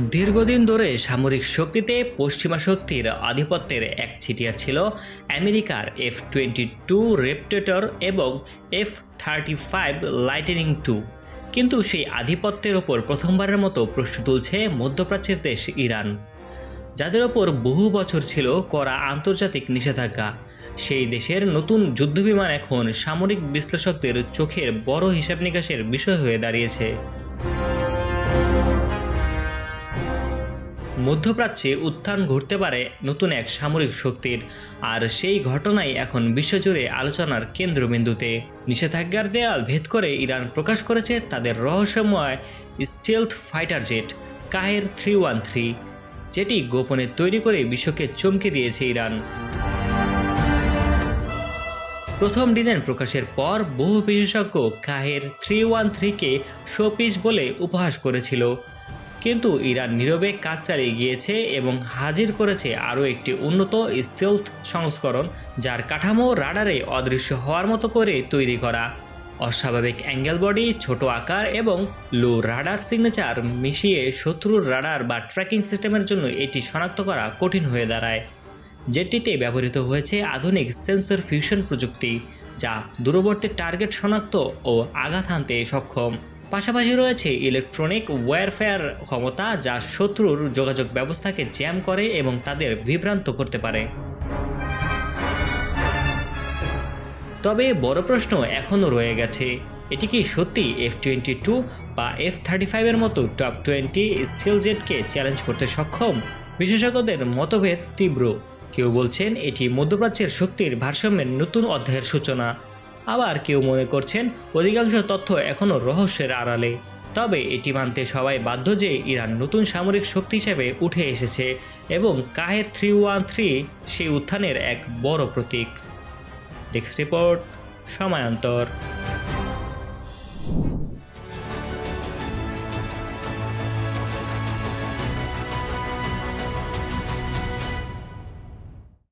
দীর্ঘদিন ধরে সামরিক শক্তিতে পশ্চিমা শক্তির আধিপত্যের এক ছিটিয়া ছিল আমেরিকার এফ টোয়েন্টি টু রেপটেটর এবং F thirty five Lightning two কিন্তু সেই আধিপত্যের ওপর প্রথমবারের মতো প্রশ্ন তুলছে মধ্যপ্রাচ্যের দেশ ইরান। যাদের ওপর বহু বছর ছিল করা আন্তর্জাতিক নিষেধাজ্ঞা। সেই দেশের নতুন যুদ্ধবিমান এখন সামরিক বিশ্লেষকদের চোখের বড় হিসাব নিকাশের বিষয় হয়ে দাঁড়িয়েছে। মধ্যপ্রাচ্যে উত্থান ঘটতে পারে নতুন এক সামরিক শক্তির। আর সেই ঘটনাই এখন বিশ্বজুড়ে আলোচনার কেন্দ্রবিন্দুতে। নিষেধাজ্ঞার দেয়াল ভেদ করে ইরান প্রকাশ করেছে তাদের রহস্যময় stealth fighter jet, Qaher three one three, যেটি গোপনে তৈরি করে বিশ্বকে চমকে দিয়েছে ইরান। প্রথম ডিজাইন প্রকাশের পর বহু বিশেষজ্ঞ কাহের থ্রি ওয়ান থ্রিকে শোপিস বলে উপহাস করেছিল। কিন্তু ইরান নীরবে কাজ চালিয়ে গিয়েছে এবং হাজির করেছে আরও একটি উন্নত স্টেলথ সংস্করণ যার কাঠামো রাডারে অদৃশ্য হওয়ার মতো করে তৈরি করা। অস্বাভাবিক অ্যাঙ্গেল বডি, ছোট আকার এবং লো রাডার সিগনেচার মিশিয়ে শত্রুর রাডার বা ট্র্যাকিং সিস্টেমের জন্য এটি শনাক্ত করা কঠিন হয়ে দাঁড়ায়। যেটিতে ব্যবহৃত হয়েছে আধুনিক সেন্সর ফিউশন প্রযুক্তি, যা দূরবর্তী টার্গেট শনাক্ত ও আঘাত হানতে সক্ষম। পাশাপাশি রয়েছে ইলেকট্রনিক ওয়্যারফেয়ার ক্ষমতা যা শত্রুর যোগাযোগ ব্যবস্থাকে জ্যাম করে এবং তাদের বিভ্রান্ত করতে পারে। তবে বড় প্রশ্ন এখনও রয়ে গেছে, এটি কি সত্যি এফ টোয়েন্টি টু বা এফ থার্টি ফাইভের মতো টপ টোয়েন্টি স্টিল জেটকে চ্যালেঞ্জ করতে সক্ষম? বিশেষজ্ঞদের মতভেদ তীব্র। কেউ বলছেন এটি মধ্যপ্রাচ্যের শক্তির ভারসাম্যের নতুন অধ্যায়ের সূচনা। আবার কেউ মনে করছেন অধিকাংশ তথ্য এখনও রহস্যের আড়ালে। তবে এটি মানতে সবাই বাধ্য যে ইরান নতুন সামরিক শক্তি হিসেবে উঠে এসেছে এবং কাহের থ্রি ওয়ান থ্রি সেই উত্থানের এক বড় প্রতীক। Desk report, সময়ান্তর।